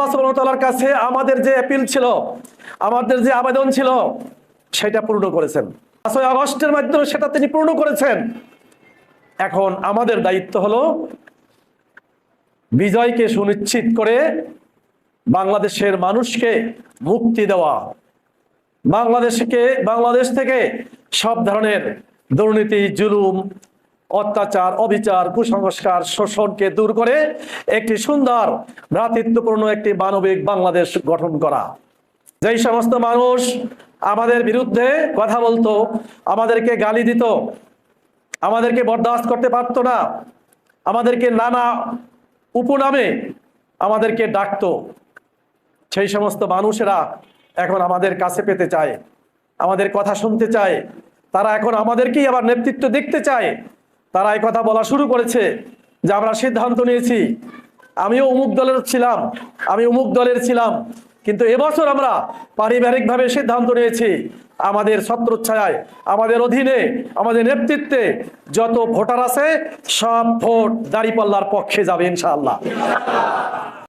আল্লাহ সুবাহতাল্লার কাছে আমাদের যে অ্যাপিল ছিল, আমাদের যে আবেদন ছিল, সেটা পূর্ণ করেছেন। পাঁচই আগস্টের মাধ্যমে সেটা তিনি পূর্ণ করেছেন। এখন আমাদের দায়িত্ব হলো বিজয়কে সুনিশ্চিত করে বাংলাদেশের মানুষকে মুক্তি দেওয়া। বাংলাদেশকে, বাংলাদেশ থেকে সব ধরনের দুর্নীতি, জুলুম অত্যাচার, অবিচার, কুসংস্কার, শোষণকে দূর করে একটি সুন্দর, ভ্রাতৃত্বপূর্ণ একটি মানবিক বাংলাদেশ গঠন করা। যেই সমস্ত মানুষ আমাদের বিরুদ্ধে কথা বলতো, আমাদেরকে গালি দিত, আমাদেরকে বরদাস্ত করতে পারতো না, আমাদেরকে নানা উপনামে আমাদেরকে ডাকতো, সেই সমস্ত মানুষেরা এখন আমাদের কাছে পেতে চায়, আমাদের কথা শুনতে চায়, তারা এখন আমাদেরকেই আবার নেতৃত্ব দেখতে চায়। তারা এই কথা বলা শুরু করেছে যে আমরা সিদ্ধান্ত নিয়েছি। আমিও অমুক দলের ছিলাম, আমি অমুক দলের ছিলাম, কিন্তু এবছর আমরা পারিবারিকভাবে সিদ্ধান্ত নিয়েছি আমাদের ছত্রচ্ছায় আমাদের অধীনে, আমাদের নেতৃত্বে যত ভোটার আছে সব ভোট দাঁড়িপাল্লার পক্ষে যাবে ইনশাআল্লাহ।